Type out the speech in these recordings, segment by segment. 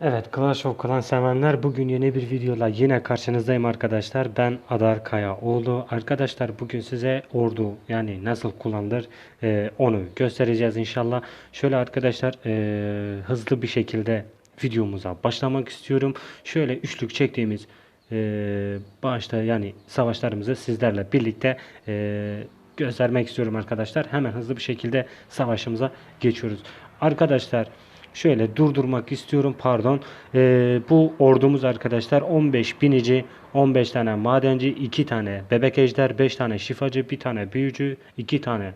Evet Clash of Clans sevenler bugün yeni bir videoyla yine karşınızdayım arkadaşlar. Ben Adar Kayaoğlu. Arkadaşlar bugün size ordu yani nasıl kullanılır e, onu göstereceğiz inşallah. Şöyle arkadaşlar e, hızlı bir şekilde videomuza başlamak istiyorum. Şöyle üçlük çektiğimiz e, başta yani savaşlarımızı sizlerle birlikte e, göstermek istiyorum arkadaşlar. Hemen hızlı bir şekilde savaşımıza geçiyoruz. Arkadaşlar Şöyle durdurmak istiyorum pardon. Ee, bu ordumuz arkadaşlar 15 binici, 15 tane madenci, 2 tane bebek ejder, 5 tane şifacı, 1 tane büyücü, 2 tane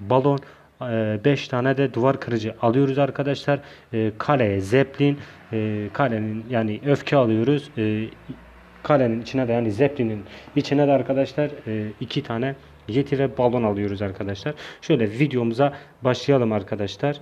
balon, 5 tane de duvar kırıcı alıyoruz arkadaşlar. Ee, kaleye zeplin, e, kalenin yani öfke alıyoruz. Kalenin içine de yani zeplinin içine de arkadaşlar 2 tane yeti ve balon alıyoruz arkadaşlar. Şöyle videomuza başlayalım arkadaşlar.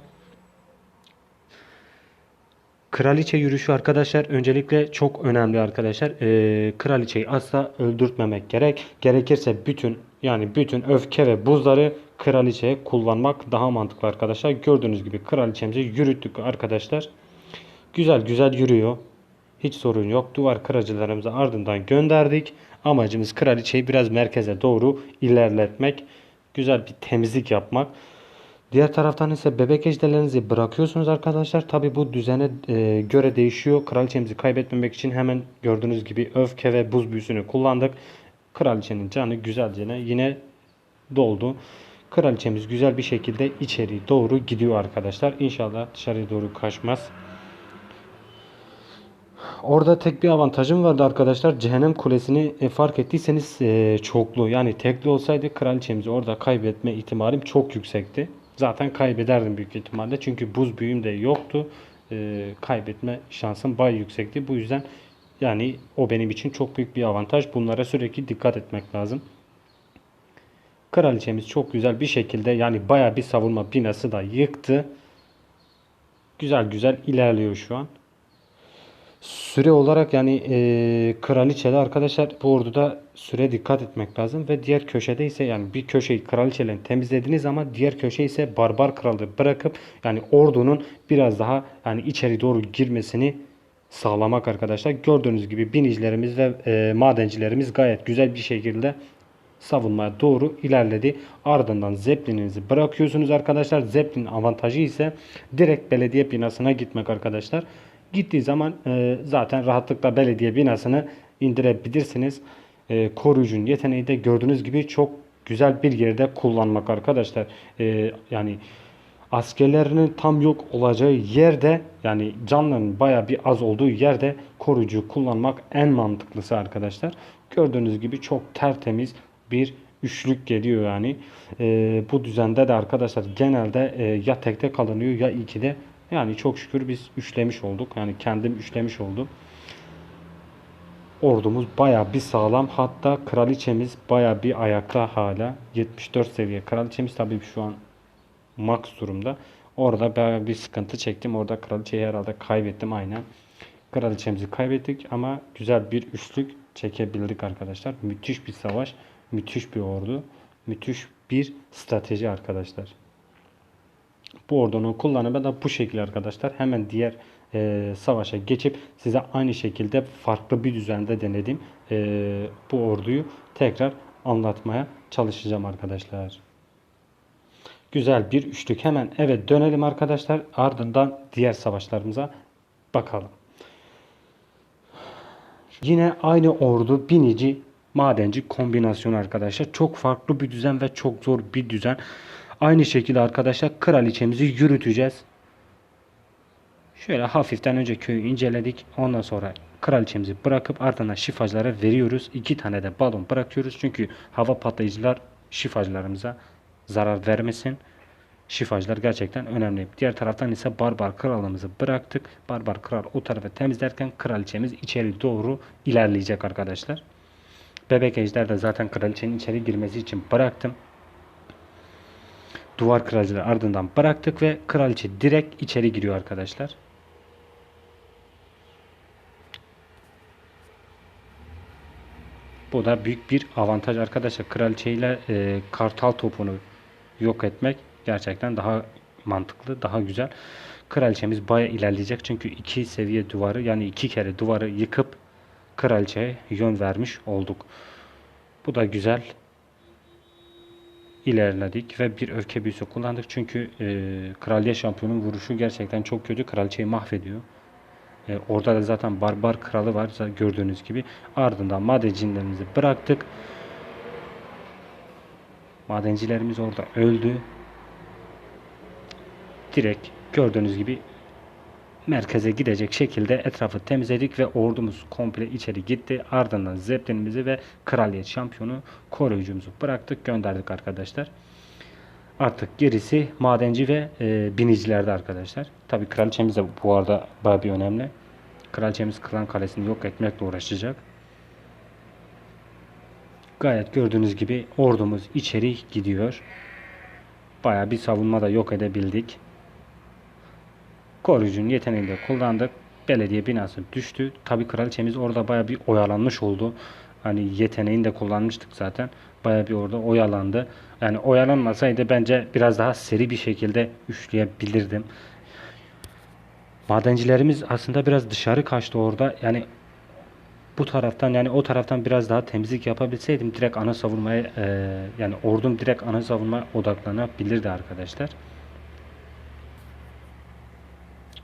Kraliçe yürüyüşü arkadaşlar öncelikle çok önemli arkadaşlar. Ee, kraliçeyi asla öldürtmemek gerek. Gerekirse bütün yani bütün öfke ve buzları kraliçeye kullanmak daha mantıklı arkadaşlar. Gördüğünüz gibi kraliçemizi yürüttük arkadaşlar. Güzel güzel yürüyor. Hiç sorun yok. Duvar kırıcılarımızı ardından gönderdik. Amacımız kraliçeyi biraz merkeze doğru ilerletmek. Güzel bir temizlik yapmak. Diğer taraftan ise bebek ejderlerinizi bırakıyorsunuz arkadaşlar. Tabi bu düzene e, göre değişiyor. Kraliçemizi kaybetmemek için hemen gördüğünüz gibi öfke ve buz büyüsünü kullandık. Kraliçenin canı güzelce yine doldu. Kraliçemiz güzel bir şekilde içeri doğru gidiyor arkadaşlar. İnşallah dışarıya doğru kaçmaz. Orada tek bir avantajım vardı arkadaşlar. Cehennem Kulesi'ni e, fark ettiyseniz e, çoklu. Yani tekli olsaydı kraliçemizi orada kaybetme ihtimalim çok yüksekti. Zaten kaybederdim büyük ihtimalle. Çünkü buz büyüm de yoktu. E, kaybetme şansım bay yüksekti. Bu yüzden yani o benim için çok büyük bir avantaj. Bunlara sürekli dikkat etmek lazım. Kraliçemiz çok güzel bir şekilde yani baya bir savunma binası da yıktı. Güzel güzel ilerliyor şu an. Süre olarak yani e, kraliçede arkadaşlar bu orduda süre dikkat etmek lazım ve diğer köşede ise yani bir köşeyi kraliçeyle temizlediniz ama diğer köşe ise barbar kralı bırakıp yani ordunun biraz daha yani içeri doğru girmesini sağlamak arkadaşlar. Gördüğünüz gibi binicilerimiz ve e, madencilerimiz gayet güzel bir şekilde savunmaya doğru ilerledi. Ardından Zeppelin'inizi bırakıyorsunuz arkadaşlar. Zeppelin avantajı ise direkt belediye binasına gitmek arkadaşlar. Gittiği zaman e, zaten rahatlıkla belediye binasını indirebilirsiniz. E, koruyucun yeteneği de gördüğünüz gibi çok güzel bir yerde kullanmak arkadaşlar. E, yani askerlerinin tam yok olacağı yerde yani canların baya bir az olduğu yerde koruyucu kullanmak en mantıklısı arkadaşlar. Gördüğünüz gibi çok tertemiz bir üçlük geliyor yani. E, bu düzende de arkadaşlar genelde e, ya tekte kalınıyor ya ikide yani çok şükür biz üçlemiş olduk. Yani kendim üçlemiş oldum. Ordumuz baya bir sağlam. Hatta kraliçemiz baya bir ayakta hala. 74 seviye. Kraliçemiz tabii şu an max durumda. Orada baya bir sıkıntı çektim. Orada kraliçeyi herhalde kaybettim aynen. Kraliçemizi kaybettik ama güzel bir üçlük çekebildik arkadaşlar. Müthiş bir savaş. Müthiş bir ordu. Müthiş bir strateji arkadaşlar. Bu ordunun kullanımı da bu şekilde arkadaşlar. Hemen diğer e, savaşa geçip size aynı şekilde farklı bir düzende denedim e, bu orduyu tekrar anlatmaya çalışacağım arkadaşlar. Güzel bir üçlük. Hemen evet dönelim arkadaşlar. Ardından diğer savaşlarımıza bakalım. Yine aynı ordu binici madenci kombinasyonu arkadaşlar. Çok farklı bir düzen ve çok zor bir düzen. Aynı şekilde arkadaşlar kraliçemizi yürüteceğiz. Şöyle hafiften önce köyü inceledik. Ondan sonra kraliçemizi bırakıp ardından şifacılara veriyoruz. İki tane de balon bırakıyoruz. Çünkü hava patlayıcılar şifacılarımıza zarar vermesin. Şifacılar gerçekten önemli. Diğer taraftan ise barbar kralımızı bıraktık. Barbar kral o tarafı temizlerken kraliçemiz içeri doğru ilerleyecek arkadaşlar. Bebek ejder de zaten kraliçenin içeri girmesi için bıraktım duvar kırıcıları ardından bıraktık ve kraliçe direkt içeri giriyor arkadaşlar. Bu da büyük bir avantaj arkadaşlar. Kraliçe ile e, kartal topunu yok etmek gerçekten daha mantıklı, daha güzel. Kraliçemiz baya ilerleyecek çünkü iki seviye duvarı yani iki kere duvarı yıkıp kraliçeye yön vermiş olduk. Bu da güzel. İlerledik ve bir öfke büyüsü kullandık çünkü e, kraliye şampiyonun vuruşu gerçekten çok kötü. Kraliçeyi mahvediyor. E, orada da zaten barbar kralı var gördüğünüz gibi. Ardından madencinlerimizi bıraktık. Madencilerimiz orada öldü. Direkt gördüğünüz gibi merkeze gidecek şekilde etrafı temizledik ve ordumuz komple içeri gitti. Ardından zeplinimizi ve kraliyet şampiyonu koruyucumuzu bıraktık gönderdik arkadaşlar. Artık gerisi madenci ve e, binicilerde arkadaşlar. Tabi kraliçemiz de bu arada bayağı bir önemli. Kraliçemiz klan kalesini yok etmekle uğraşacak. Gayet gördüğünüz gibi ordumuz içeri gidiyor. Bayağı bir savunma da yok edebildik. Koruyucunun yeteneğini de kullandık. Belediye binası düştü. Tabi kraliçemiz orada baya bir oyalanmış oldu. Hani yeteneğini de kullanmıştık zaten. Baya bir orada oyalandı. Yani oyalanmasaydı bence biraz daha seri bir şekilde üçleyebilirdim. Madencilerimiz aslında biraz dışarı kaçtı orada. Yani bu taraftan yani o taraftan biraz daha temizlik yapabilseydim direkt ana savunmaya e, yani ordum direkt ana savunmaya odaklanabilirdi arkadaşlar.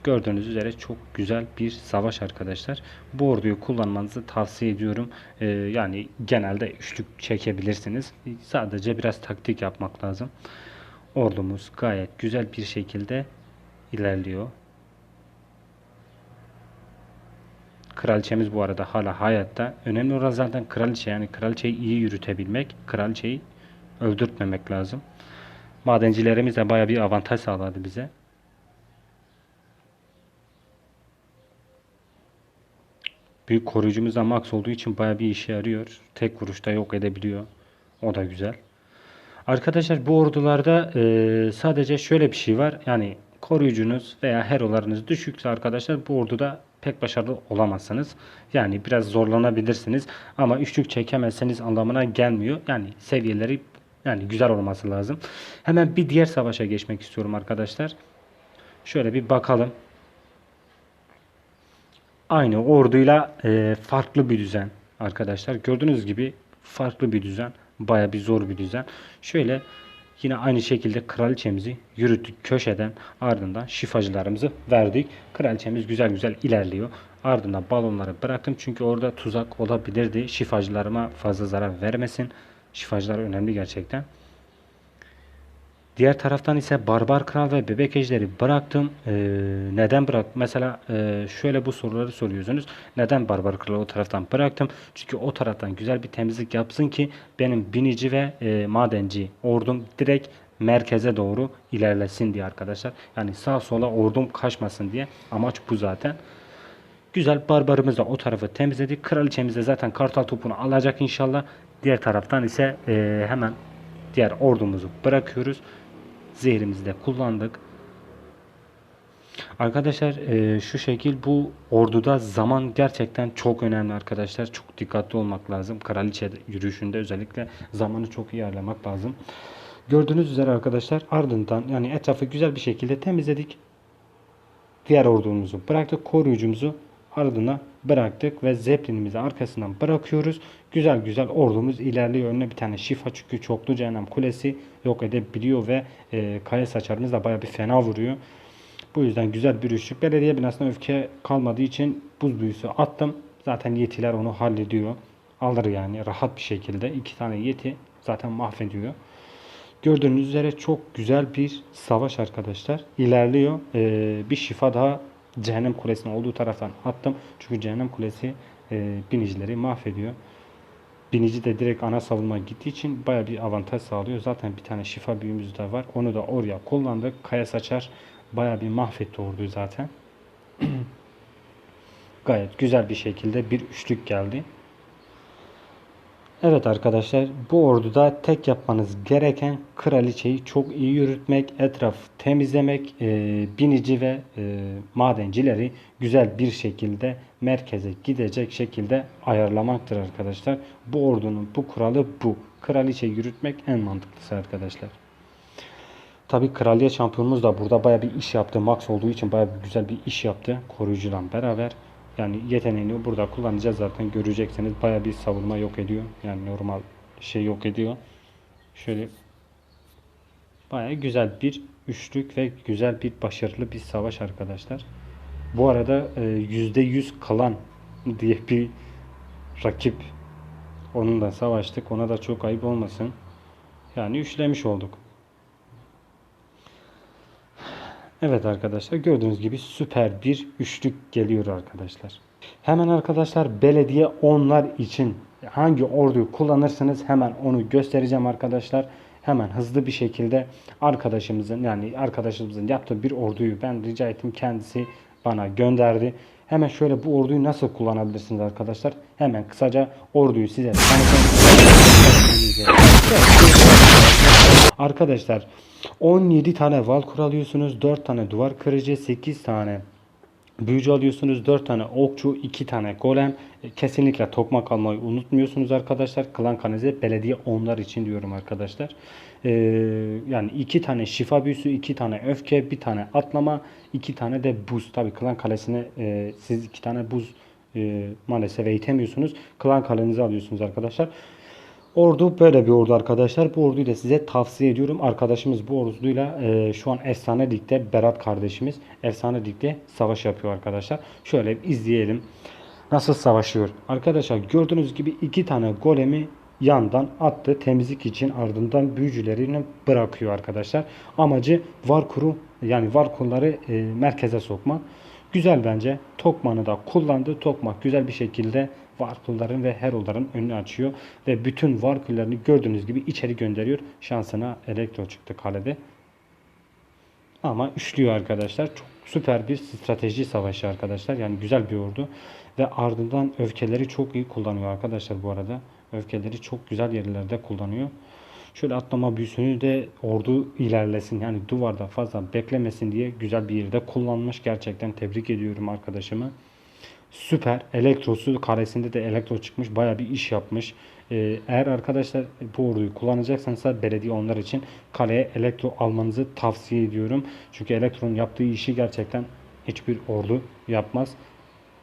Gördüğünüz üzere çok güzel bir savaş arkadaşlar. Bu orduyu kullanmanızı tavsiye ediyorum. Ee, yani genelde üçlük çekebilirsiniz. Sadece biraz taktik yapmak lazım. Ordumuz gayet güzel bir şekilde ilerliyor. Kraliçemiz bu arada hala hayatta. Önemli olan zaten kraliçe yani kraliçeyi iyi yürütebilmek. Kraliçeyi öldürtmemek lazım. Madencilerimiz de baya bir avantaj sağladı bize. Büyük koruyucumuz da max olduğu için baya bir işe yarıyor. Tek vuruşta yok edebiliyor. O da güzel. Arkadaşlar bu ordularda e, sadece şöyle bir şey var. Yani koruyucunuz veya herolarınız düşükse arkadaşlar bu orduda pek başarılı olamazsınız. Yani biraz zorlanabilirsiniz. Ama üçlük çekemezseniz anlamına gelmiyor. Yani seviyeleri yani güzel olması lazım. Hemen bir diğer savaşa geçmek istiyorum arkadaşlar. Şöyle bir bakalım aynı orduyla e, farklı bir düzen arkadaşlar. Gördüğünüz gibi farklı bir düzen. Baya bir zor bir düzen. Şöyle yine aynı şekilde kraliçemizi yürüttük köşeden ardından şifacılarımızı verdik. Kraliçemiz güzel güzel ilerliyor. Ardından balonları bıraktım çünkü orada tuzak olabilirdi. Şifacılarıma fazla zarar vermesin. Şifacılar önemli gerçekten. Diğer taraftan ise Barbar Kral ve Bebek Ejderi bıraktım. Ee, neden bırak? Mesela e, şöyle bu soruları soruyorsunuz. Neden Barbar Kral'ı o taraftan bıraktım? Çünkü o taraftan güzel bir temizlik yapsın ki benim binici ve e, madenci ordum direkt merkeze doğru ilerlesin diye arkadaşlar. Yani sağ sola ordum kaçmasın diye. Amaç bu zaten. Güzel barbarımız da o tarafı temizledik. Kraliçemiz de zaten kartal topunu alacak inşallah. Diğer taraftan ise e, hemen diğer ordumuzu bırakıyoruz zehrimizi de kullandık. Arkadaşlar e, şu şekil bu orduda zaman gerçekten çok önemli arkadaşlar. Çok dikkatli olmak lazım. Kraliçe yürüyüşünde özellikle zamanı çok iyi ayarlamak lazım. Gördüğünüz üzere arkadaşlar ardından yani etrafı güzel bir şekilde temizledik. Diğer ordumuzu bıraktık. Koruyucumuzu ardına bıraktık ve Zeppelin'imizi arkasından bırakıyoruz. Güzel güzel ordumuz ilerliyor. Önüne bir tane şifa çünkü çoklu cehennem kulesi yok edebiliyor ve e, kaya saçarımız da baya bir fena vuruyor. Bu yüzden güzel bir üçlük. Belediye binasına öfke kalmadığı için buz büyüsü attım. Zaten yetiler onu hallediyor. Alır yani rahat bir şekilde. iki tane yeti zaten mahvediyor. Gördüğünüz üzere çok güzel bir savaş arkadaşlar. İlerliyor. Ee, bir şifa daha Cehennem Kulesi'nin olduğu taraftan attım. Çünkü Cehennem Kulesi e, binicileri mahvediyor. Binici de direkt ana savunma gittiği için baya bir avantaj sağlıyor. Zaten bir tane şifa büyümüz de var. Onu da oraya kullandık. Kaya saçar baya bir mahvetti orduyu zaten. Gayet güzel bir şekilde bir üçlük geldi. Evet arkadaşlar bu orduda tek yapmanız gereken kraliçeyi çok iyi yürütmek, etraf temizlemek, e, binici ve e, madencileri güzel bir şekilde merkeze gidecek şekilde ayarlamaktır arkadaşlar. Bu ordunun bu kuralı bu. Kraliçe yürütmek en mantıklısı arkadaşlar. Tabii kraliyet şampiyonumuz da burada baya bir iş yaptı. Max olduğu için baya bir güzel bir iş yaptı. Koruyucuyla beraber. Yani yeteneğini burada kullanacağız zaten göreceksiniz. Baya bir savunma yok ediyor. Yani normal şey yok ediyor. Şöyle baya güzel bir üçlük ve güzel bir başarılı bir savaş arkadaşlar. Bu arada e, %100 kalan diye bir rakip onunla savaştık. Ona da çok ayıp olmasın. Yani üçlemiş olduk. Evet arkadaşlar gördüğünüz gibi süper bir üçlük geliyor arkadaşlar. Hemen arkadaşlar belediye onlar için hangi orduyu kullanırsınız hemen onu göstereceğim arkadaşlar. Hemen hızlı bir şekilde arkadaşımızın yani arkadaşımızın yaptığı bir orduyu ben rica ettim kendisi bana gönderdi. Hemen şöyle bu orduyu nasıl kullanabilirsiniz arkadaşlar? Hemen kısaca orduyu size tanıtayım. Arkadaşlar 17 tane Valkur alıyorsunuz, 4 tane duvar kırıcı, 8 tane büyücü alıyorsunuz, 4 tane okçu, 2 tane golem. E, Kesinlikle tokmak almayı unutmuyorsunuz arkadaşlar. Klan kaneze belediye onlar için diyorum arkadaşlar. Ee, yani 2 tane şifa büyüsü, 2 tane öfke, 1 tane atlama, 2 tane de buz. Tabi klan kalesine e, siz 2 tane buz e, maalesef eğitemiyorsunuz. Klan kalenizi alıyorsunuz arkadaşlar. Ordu böyle bir ordu arkadaşlar. Bu orduyu da size tavsiye ediyorum. Arkadaşımız bu orduyla e, şu an Efsane Lig'de Berat kardeşimiz Efsane Lig'de savaş yapıyor arkadaşlar. Şöyle izleyelim. Nasıl savaşıyor? Arkadaşlar gördüğünüz gibi iki tane golemi yandan attı temizlik için ardından büyücülerini bırakıyor arkadaşlar. Amacı Varkur'u yani Varkur'ları e, merkeze sokma. Güzel bence. Tokman'ı da kullandı. Tokmak güzel bir şekilde Varkulların ve Herolların önünü açıyor. Ve bütün Varkullarını gördüğünüz gibi içeri gönderiyor. Şansına Elektro çıktı kalede. Ama üçlüyor arkadaşlar. Çok süper bir strateji savaşı arkadaşlar. Yani güzel bir ordu. Ve ardından öfkeleri çok iyi kullanıyor arkadaşlar bu arada. Öfkeleri çok güzel yerlerde kullanıyor. Şöyle atlama büyüsünü de ordu ilerlesin yani duvarda fazla beklemesin diye güzel bir yerde kullanmış. Gerçekten tebrik ediyorum arkadaşımı. Süper. Elektrosu karesinde de elektro çıkmış. Baya bir iş yapmış. Ee, eğer arkadaşlar bu orduyu kullanacaksanız da belediye onlar için kaleye elektro almanızı tavsiye ediyorum. Çünkü elektronun yaptığı işi gerçekten hiçbir ordu yapmaz.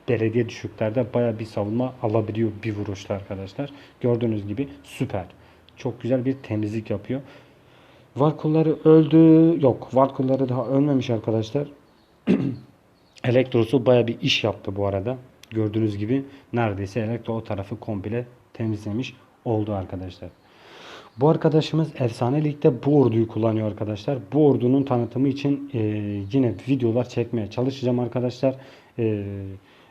Belediye düşüklerde baya bir savunma alabiliyor bir vuruşta arkadaşlar. Gördüğünüz gibi süper. Çok güzel bir temizlik yapıyor. Varkulları öldü. Yok Varkulları daha ölmemiş arkadaşlar. Elektrosu baya bir iş yaptı bu arada. Gördüğünüz gibi neredeyse elektro o tarafı komple temizlemiş oldu arkadaşlar. Bu arkadaşımız Efsane Lig'de bu orduyu kullanıyor arkadaşlar. Bu ordunun tanıtımı için e, yine videolar çekmeye çalışacağım arkadaşlar. E,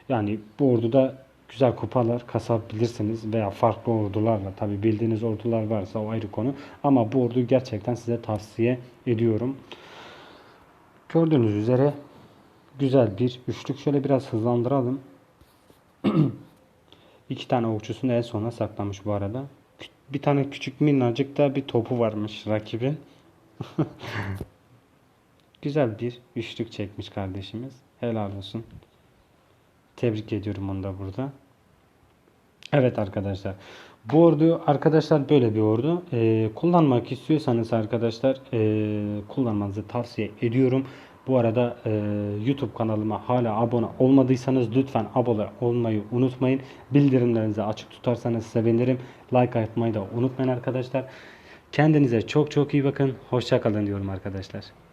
yani bu orduda güzel kupalar kasabilirsiniz veya farklı ordularla tabi bildiğiniz ordular varsa o ayrı konu. Ama bu orduyu gerçekten size tavsiye ediyorum. Gördüğünüz üzere güzel bir üçlük. Şöyle biraz hızlandıralım. İki tane okçusunu en sona saklamış bu arada. Bir tane küçük minnacık da bir topu varmış rakibin. güzel bir üçlük çekmiş kardeşimiz. Helal olsun. Tebrik ediyorum onu da burada. Evet arkadaşlar. Bu ordu arkadaşlar böyle bir ordu. Ee, kullanmak istiyorsanız arkadaşlar e, kullanmanızı tavsiye ediyorum. Bu arada e, YouTube kanalıma hala abone olmadıysanız lütfen abone olmayı unutmayın. Bildirimlerinizi açık tutarsanız sevinirim. Like atmayı da unutmayın arkadaşlar. Kendinize çok çok iyi bakın. Hoşçakalın diyorum arkadaşlar.